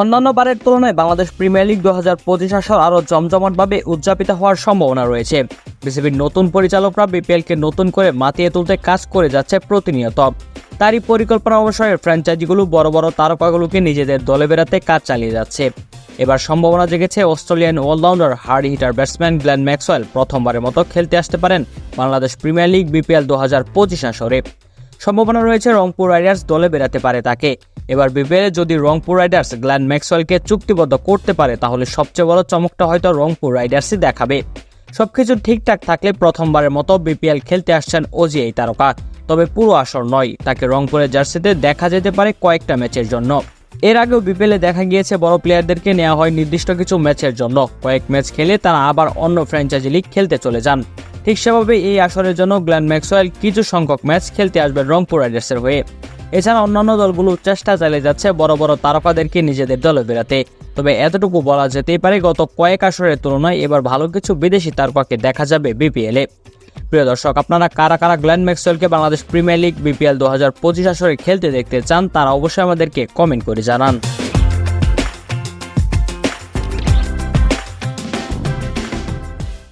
অন্যান্য বারের তুলনায় বাংলাদেশ প্রিমিয়ার লিগ দু হাজার পঁচিশ আসর আরও জমজমাটভাবে উদযাপিত হওয়ার সম্ভাবনা রয়েছে। বিসিবির নতুন পরিচালকরা বিপিএলকে নতুন করে মাতিয়ে তুলতে কাজ করে যাচ্ছে প্রতিনিয়ত। তারই পরিকল্পনা অনুসারে ফ্র্যাঞ্চাইজিগুলো বড় বড় তারকাগুলোকে নিজেদের দলে বেড়াতে কাজ চালিয়ে যাচ্ছে। এবার সম্ভাবনা জেগেছে Australian allrounder hard hitter batsman Glenn Maxwell প্রথমবারের মতো খেলতে আসতে পারেন বাংলাদেশ প্রিমিয়ার লিগ বিপিএল দু হাজার পঁচিশ আসরে। সম্ভাবনা রয়েছে রংপুর রাইডার্স দলে বেরাতে পারে তাকে। এবার বিপিএলে যদি রংপুর রাইডার্স গ্ল্যান ম্যাক্সওয়েলকে চুক্তিবদ্ধ করতে পারে, তাহলে সবচেয়ে বড় চমকটা হয়তো রংপুর রাইডার্সই দেখাবে। সবকিছু ঠিকঠাক থাকলে প্রথমবারের মতো বিপিএল খেলতে আসছেন ওজি এই তারকা। তবে পুরো আসর নয়, তাকে রংপুরের জার্সিতে দেখা যেতে পারে কয়েকটা ম্যাচের জন্য। এর আগেও বিপিএলে দেখা গিয়েছে, বড় প্লেয়ারদেরকে নেওয়া হয় নির্দিষ্ট কিছু ম্যাচের জন্য। কয়েক ম্যাচ খেলে তারা আবার অন্য ফ্র্যাঞ্চাইজি লিগ খেলতে চলে যান। ঠিক সেভাবে এই আসরের জন্য গ্ল্যান ম্যাক্সওয়েল কিছু সংখ্যক ম্যাচ খেলতে আসবে রংপুর রাইডার্সের হয়ে। এছাড়া অন্যান্য দলগুলো চেষ্টা চালিয়ে যাচ্ছে বড় বড় তারকাদেরকে নিজেদের দলে বেরাতে তবে এতটুকু বলা যেতেই পারে, গত কয়েক আসরের তুলনায় এবার ভালো কিছু বিদেশি তারকাকে দেখা যাবে বিপিএলে। প্রিয় দর্শক, আপনারা কারা কারা গ্ল্যান ম্যাক্সওয়েলকে বাংলাদেশ প্রিমিয়ার লিগ বিপিএল দু হাজার পঁচিশ আসরে খেলতে দেখতে চান, তারা অবশ্যই আমাদেরকে কমেন্ট করে জানান।